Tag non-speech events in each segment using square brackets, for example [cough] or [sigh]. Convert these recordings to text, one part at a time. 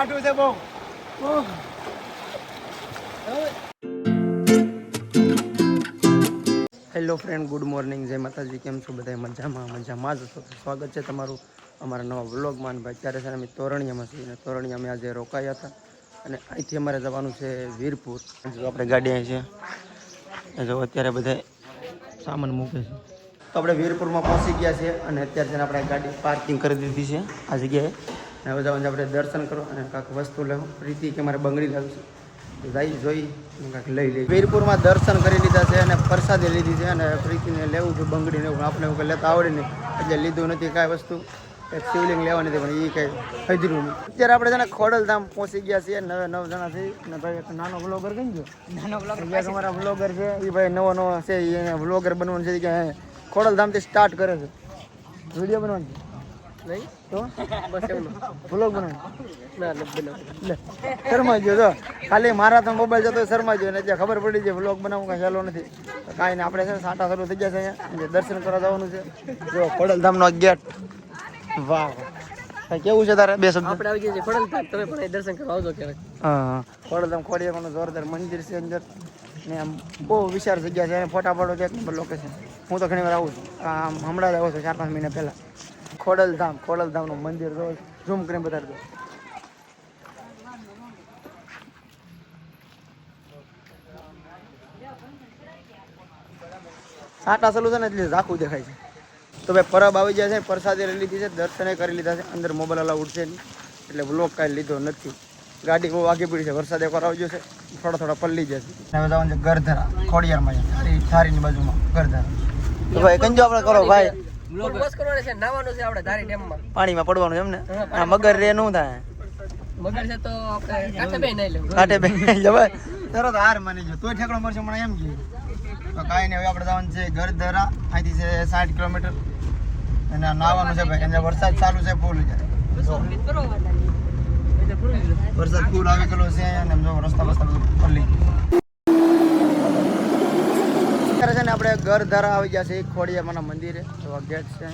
ટાટું છે બહુ. Hello friend good morning જય માતાજી, કેમ છો બધા મજામાં મજામાં જ છો? સ્વાગત છે તમારું અમારા નવા વ્લોગમાં. ભાઈ, અત્યારે છે અમે તોરણિયામાં છીએ. તોરણિયા અમે આજે રોકાયા હતા. અને અહીંથી અમારે જવાનું છે વીરપુર. જો આપણે ગાડી અહીં છે. જો અત્યારે બધા સામાન મૂકે છે. તો આપણે વીરપુરમાં પહોંચી ગયા છીએ. અને અત્યારે છે આપણે ગાડી પાર્કિંગ કરી દીધી છે. આ જગ્યાએ અને જવાનું આપણે દર્શન કરો અને કાંઈક વસ્તુ લેવું પ્રીતિ કે મારે બંગડી લાવી છે. જઈ જોઈ કાંક લઈ લઈ વીરપુરમાં દર્શન કરી લીધા છે અને પ્રસાદી લીધી છે અને પ્રીતિને લેવું છે બંગડીને એવું. આપણે એવું કંઈ લેતા આવડે નહીં. એટલે લીધું નથી કાંઈ વસ્તુ. એક શિવલિંગ લેવાની હતી પણ એ કંઈ હજરું નહીં. અત્યારે આપણે છે ને ખોડલધામ પહોંચી ગયા છીએ. નવે નવ જણા થઈ અને ભાઈ એક નાનો વ્લોગર કહી ગયો? નાનો બ્લોગ અમારા વ્લોગર છે. એ ભાઈ નવો નવો છે. એ વ્લોગર બનવાનું છે. કે ખોડલધામથી સ્ટાર્ટ કરે છે. વીડિયો બનવાનું છે. નહીં? તો? બસ એમ વ્લોગ બનાવવાનું ના નથી બનાવવું. લે શરમાઈ ગયો તો ખાલી મારા તો મોબાઈલ જતો શરમાઈ ગયો ને ત્યાં ખબર પડી છે બ્લોગ બનાવવું કાંઈ ચાલો નથી. કાંઈ નહીં આપણે છે ને સાટા શરૂ થઈ ગયા છે અહીંયા દર્શન કરવા જવાનું છે. જો ખોડલધામનો ગેટ વાહ. કેવું છે તારે? બે શબ્દ. આપણે આવી ગયા છે ખોડલધામ તમે પણ દર્શન કરવા આવજો ક્યારેક. હા ખોડલધામ ખોડિયાવાનું જોરદાર મંદિર છે અંદર. ને આમ બહુ વિશાળ જગ્યા છે. અને ફોટા પાડો છે એક નંબર લોકેશન હું તો ઘણી વાર આવું છું. આમ હમણાં જ આવું છું ચાર પાંચ મહિના પહેલાં. ખોડલધામ, ખોડલધામનું મંદિર જો ઝૂમ કરીને બતાડી દો. સાટા ચાલુ છે ને એટલે ઝાખું દેખાય છે. તો ભાઈ પરબ આવી જાય છે, પ્રસાદી લઈ લીધી છે, દર્શને કરી લીધા છે. અંદર મોબાઈલ અલાઉડ છે નહીં. એટલે બ્લોક કાંઈ લીધો નથી. ગાડી બહુ આગી પડી છે, વરસાદ એકવાર આવી જશે થોડા થોડા પલ્લી જશે હવે છે ગરધરા, ખોડિયારમાં થારી થારીની બાજુમાં ગરધરા. ભાઈ કંજો આપણે કરો, ભાઈ. બસ કરવાનો છે નાવાનું છે આપણે ધારી ડેમમાં. પાણીમાં પડવાનું એમ ને? આ મગર રે નું થાય. મગર છે તો આપણે કાંઠે બે નહીં લેવું. કાઠે બે જવાય તરત હાર માની જો તોય ઠેકડો મળશે મને એમ કે તો કાંઈ નહીં હવે આપણે જવાનું છે ગરધરા અહીંથી છે સાઠ કિલોમીટર. અને નાવાનું છે ભાઈ અને વરસાદ ચાલુ છે ફૂલ જાય વરસાદ ફૂલ આવે કેલો છે અને રસ્તા બસ્તા પલ્લી છે ને આવી ગયા છે, એક ખોડિયામાના મંદિરે. તો ગેટ છે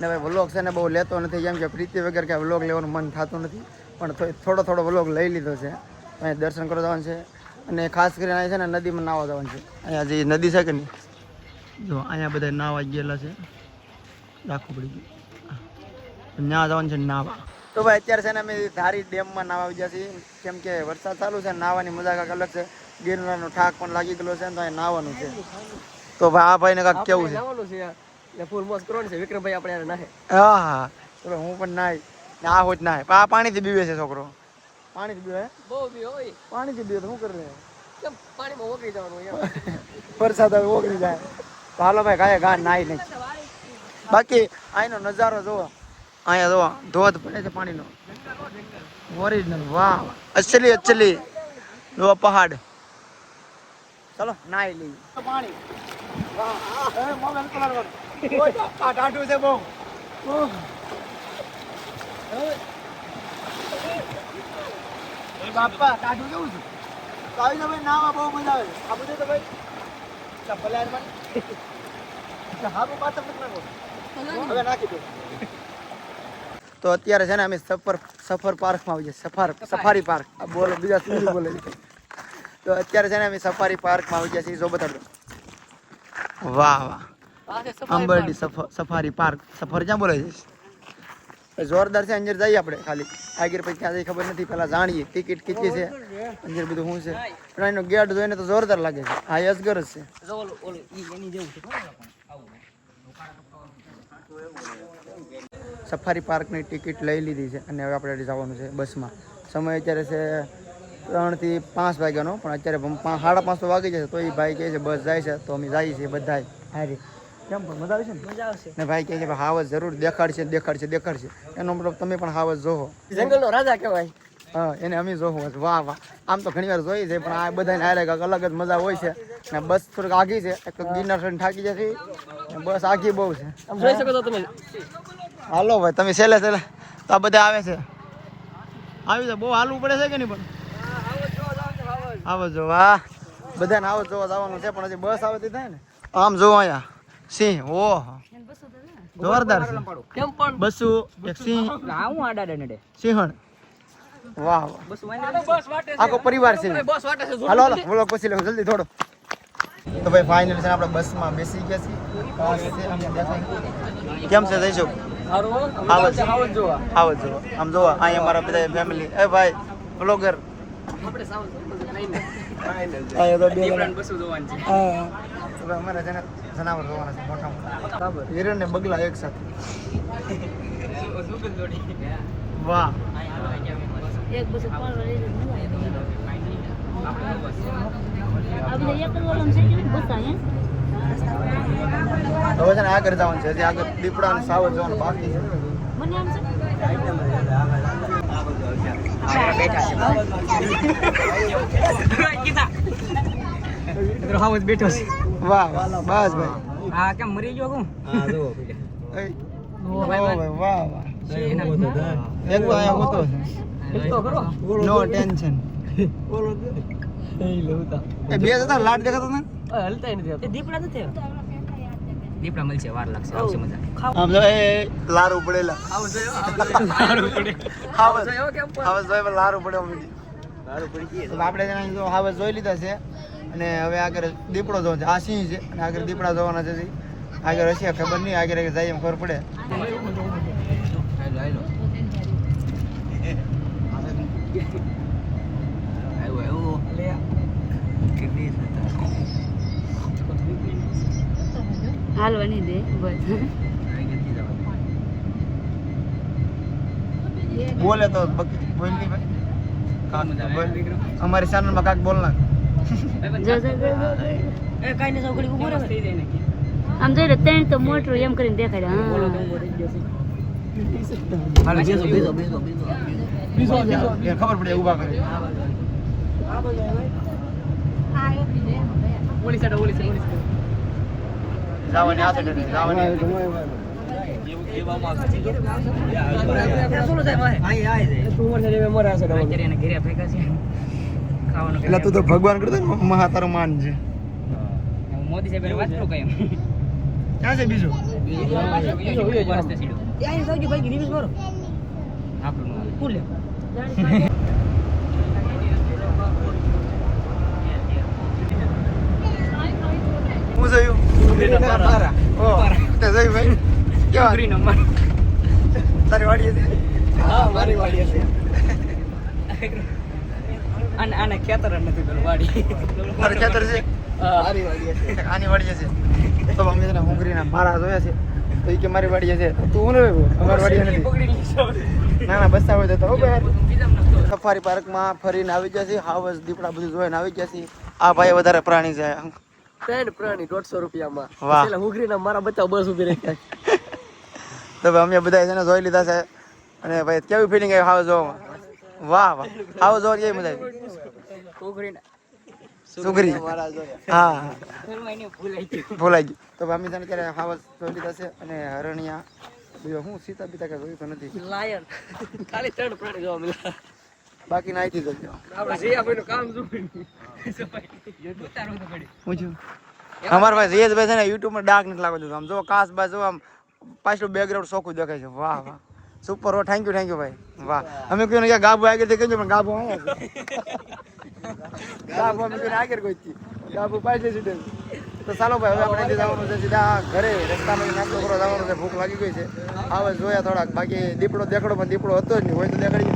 ને ભાઈ વ્લોગ છે ને બહુ લેતો નથી જેમ કે પ્રીતિ વગર કે વ્લોગ લેવાનું મન થતું નથી. પણ થોડો થોડો વ્લોગ લઈ લીધો છે. અહીંયા દર્શન કરવા જવાનું છે. અને ખાસ કરીને અહીંયા છે ને નદીમાં નાવા જવાનું છે. અહીંયા જે નદી છે કે નહીં? જો, અહીંયા બધા નાવા ગયેલા છે. રાખવું પડી ગયું. ત્યાં જવાનું છે નાવા તો ભાઈ અત્યારે છે ને અમે ધારી ડેમમાં નાવા આવી ગયા છીએ. કેમ કે વરસાદ ચાલુ છે નાવાની મજા કાંક અલગ છે. ગિરનારનો ઠાક પણ લાગી ગયેલો છે ને તો અહીંયા નાવાનું છે. તો ભાઈ આ ભાઈને કાક કેવું છે? એટલે ફૂલ મોસ કરવાની છે. વિક્રમભાઈ આપણે યાર નાહે. હા હા તો હું પણ નાય ના આ હોત નાય પણ આ પાણીથી બીવે છે છોકરો. પાણીથી બીવે? બહુ બીવે હોય. પાણીથી બીવે તો શું કરે કેમ પાણીમાં ઓગળી જવાનું યાર એમ. વરસાદ હવે ઓગળી જાય. તો હાલો ભાઈ ગાય ગા નાહી નહીં. બાકી અહીંનો નજારો જોવો. અહીંયા જોવો. ધોધ પડે છે પાણીનો. ઓરિજિનલ વાહ. અસલી અસલી જોવા પહાડ. ચલો નાઈ લઈ પાણી. આ ટાટું છે બહુ બાપા ટાટું કેવું છે તો આવી જાવ ભાઈ નાવા બહુ મજા આવે આ બધું તો ભાઈ ચપ્પલ યાર મને હા બહુ પાછળ મત નાખો હવે નાખી દો તો અત્યારે છે ને અમે સફર સફર પાર્કમાં આવી ગયા સફાર સફારી પાર્ક. આ બોલો, બીજા શું બોલે? છે તો અત્યારે છે ને અમે સફારી પાર્કમાં આવી ગયા છીએ. જો બતાડો. વાહ વાહ. અંબરડી સફારી સફ- સફારી પાર્ક. સફર ક્યાં બોલે છે? જોરદાર છે અંજર જઈએ આપણે ખાલી. આગળ પછી ક્યાં જઈએ ખબર નથી પહેલાં જાણીએ ટિકિટ કેટલી છે અંજર બધું શું છે. પણ એનો ગેટ જોઈને તો જોરદાર લાગે છે. હા અજગર જ છે. સફારી પાર્કની ટિકિટ લઈ લીધી છે અને હવે આપણે જવાનું છે બસમાં. સમય અત્યારે છે ત્રણથી પાંચ વાગ્યાનો પણ અત્યારે પાંચ સાડા પાંચ તો વાગી જશે તો એ ભાઈ કહે છે બસ જાય છે. તો અમે જઈએ છીએ બધા હારે કેમ પણ મજા ને? આવશે. ને ભાઈ કહે છે ભાઈ હાવસ જરૂર દેખાડશે દેખાડશે દેખાડશે. એનો મતલબ તમે પણ હાવસ જંગલનો રાજા કહેવાય. હા એને અમે જોવું વાહ વાહ. આમ તો ઘણી વાર જોઈએ છે પણ આ બધાને કાંઈક અલગ જ મજા હોય છે. ને બસ થોડીક આગી છે એક ગિરનાર ચડીને થાકી જશે બસ આગી બહુ છે. આમ જોઈ શકો છો તમે. હાલો ભાઈ તમે છેલ્લે છેલ્લે. તો આ બધા આવે છે. આવી છે બહુ હાલવું પડે છે કે નહીં પણ? આવો જો વાહ. બધાને આવો જોવા જવાનું છે પણ હજી બસ આવે તે થાય ને. આમ જો અહીંયા સિંહ ઓ જોરદાર છે કેમ પણ? બસુ એક સિંહ. હું આડા ડંડે સિંહણ. વાહ વાહ. બસ બસ વાટે આખો પરિવાર છે. બસ વાટે છે. હાલો હાલો બોલો પછી લેવું જલ્દી થોડો. તો ભાઈ ફાઇનલ છે આપણે બસમાં બેસી ગયા છીએ. છે, કેમ છે જઈશું આવો છે. આવો જોવા. આમ જોવા. અહીંયા અમારા બધા ફેમિલી એ ભાઈ બ્લોગર આપણે સાવ અમારે જનાવર જોવાના છે મોટા મોટા. હિરણ ને બગલા એક સાથે. વાહ. એક બસ હવે છે ને આગળ જવાનું છે હજી આગળ દીપડા ને સાવર જવાનું બાકી છે. મને આમ છે? હાવજ બેઠો છે વાહ વાહ બસ ભાઈ. આ કેમ મરી ગયો હું? હા જો એ, ઓ ભાઈ વાહ વાહ. એક અહીંયા હોતો તો. કરો. નો ટેન્શન. એ બે જતા લાટ દેખાતો ને? હલતા નથી દીપડા નથી દીપડા મળશે વાર લાગશે. આવશે મજા. આમ જો એ લારું પડેલા આવો જોયો ઉપડે. આવ જોયો કેમ આવ હાવસ લાર ઉપડે લારું પડે અમને તો આપણે જણા જો હવે જોઈ લીધા છે અને હવે આગળ દીપડો જોવા છે. આ સિંહ છે અને આગળ દીપડા જોવાના છે આગળ હશે ખબર નહીં આગળ આગળ જાય એમ ખબર પડે હાલો હાલો હાલવાની દે બસ. બોલે તો બોલ નહીં. અમારી ચેનલમાં કાક બોલ નાખ. જો જો જો, જો. એ કાઈ ને સૌકડી ઊભો રહે. થઈ જાય ને આમ જોઈ ત્રણ તો મોટું એમ કરીને દેખાડે ખબર પડે ઊભા કરે. સાઈડ ઓલી સાઈડ જવાની આ સાઈડ જવાની એટલે તું તો ભગવાન કરતો ને મહા તારો માન છે. મોદી સાહેબ વાત કરો કઈ ક્યાં છે બીજું હું [laughs] જોયું ઓ તે જોયું ભાઈ કેવા તારી વાડી હતી આને આને ખેતર નથી પેલું વાડી. તારે ખેતર છે? હા. આની વાડી છે? તો અમે હુંગરીના મારા જોયા છે. તો ઈ કે મારી વાડી છે. તું હું ને અમારી વાડી નથી. ના ના બસ આવે તો. હો સફારી પાર્કમાં ફરીને આવી ગયા છે. હાવસ દીપડા બધું જોઈને આવી ગયા છે. આ ભાઈ વધારે પ્રાણી છે. ત્રણ પ્રાણી દોઢસો રૂપિયામાં. એટલે હુંગરીના મારા બચ્ચા બસ ઊભી રહી તો ભાઈ અમે બધા છે ને જોઈ લીધા છે. અને ભાઈ કેવી ફિલિંગ આવી હાવ જોવામાં? વાહ વાહ. હાવસ જોવા કેવી મજા આવી? સુગરી હા ભૂલાઈ ગયું. તો ભાઈ અમે છે ને ત્યારે હાવસ જોઈ લીધા છે. અને હરણિયા બીજો હું સીતા પિતા કે જોયું તો નથી. લાયન ખાલી ત્રણ પ્રાણી જોવા મળ્યા. બાકી નાઈથી જોજો આપણે જયાભાઈનું કામ જોયું ભાઈ જયેશભાઈ છે ને યુટ્યુબમાં ડાર્ક નથી લાગવા દીધું આમ જો કાસ બાજુ આમ પાછળ બેકગ્રાઉન્ડ સોખું દેખાય છે. વાહ વાહ. સુપર હો થેન્ક યુ થેન્ક યુ ભાઈ. વાહ. અમે કહ્યું કે ગાબુ આગળ કહ્યું પણ ગાબુ આવ્યા ગાબુ અમે કહ્યું આગળથી. ગાબુ પાછળ સીધે. તો ચાલો ભાઈ, હવે આપણે જવાનું છે, સીધા ઘરે રસ્તામાં નાસ્તો કરવા જવાનું છે. ભૂખ લાગી ગઈ છે. આવે જોયા થોડાક. બાકી દીપડો દેખડો, પણ દીપડો હતો જ નહીં. હોય તો દેખાડી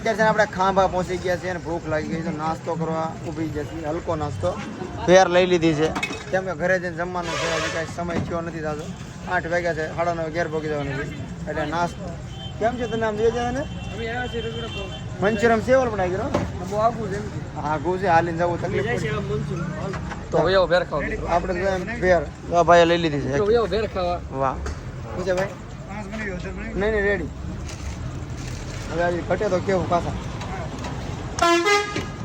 અત્યારે છે ને આપણે ખાંભા પહોંચી ગયા છે અને ભૂખ લાગી ગઈ છે. નાસ્તો કરવા ઊભી જશે હલકો નાસ્તો. તૈયાર લઈ લીધી છે. કેમ કે ઘરે જઈને જમવાનું છે હજી કાંઈ સમય થયો નથી થતો આઠ વાગ્યા છે. સાડા નવ ઘેર ભોગી જવાનું છે. એટલે નાસ્તો. કેમ છે તને આમ જોઈ જાય ને મંચુરમ સેવલ પણ આવી ગયો બહુ આગું છે હા ગુ છે. હાલીને જવું તકલીફ તો એવો ભેર ખાવા. આપણે ભેર આ ભાઈએ લઈ લીધી છે. ભેર ખાવા. વાહ. પૂછે ભાઈ. નહીં નહીં રેડી. હવે ઘટે તો કેવું પાછા.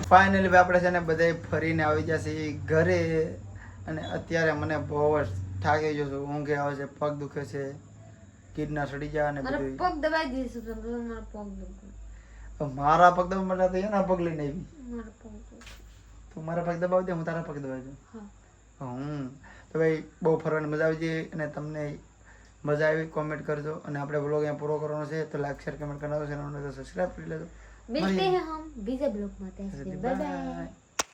ફાઇનલી આપણે છે ને બધે ફરીને આવી જશે એ ઘરે અને અત્યારે મને બહુ જ થાકી ગયો છું. ઊંઘે આવે છે પગ દુખે છે કિડના સડી જાય અને બધું પગ દબાઈ દીધું પગ દુખે મારા પગ દબાવ માટે તો એના પગ લઈને આવી. તું મારા પગ દબાવી દે હું તારા પગ દબાવી દઉં. હું. તો ભાઈ બહુ ફરવાની મજા આવી છે અને તમને મજા આવી કોમેન્ટ કરજો. અને આપણે બ્લોગ અહીંયા પૂરો કરવાનો છે તો લાઈક શેર કમેન્ટ કરવાનો છે અને સબસ્ક્રાઇબ કરી લેજો. મિલતે હમ બીજા બ્લોગમાં ત્યાં સુધી બાય બાય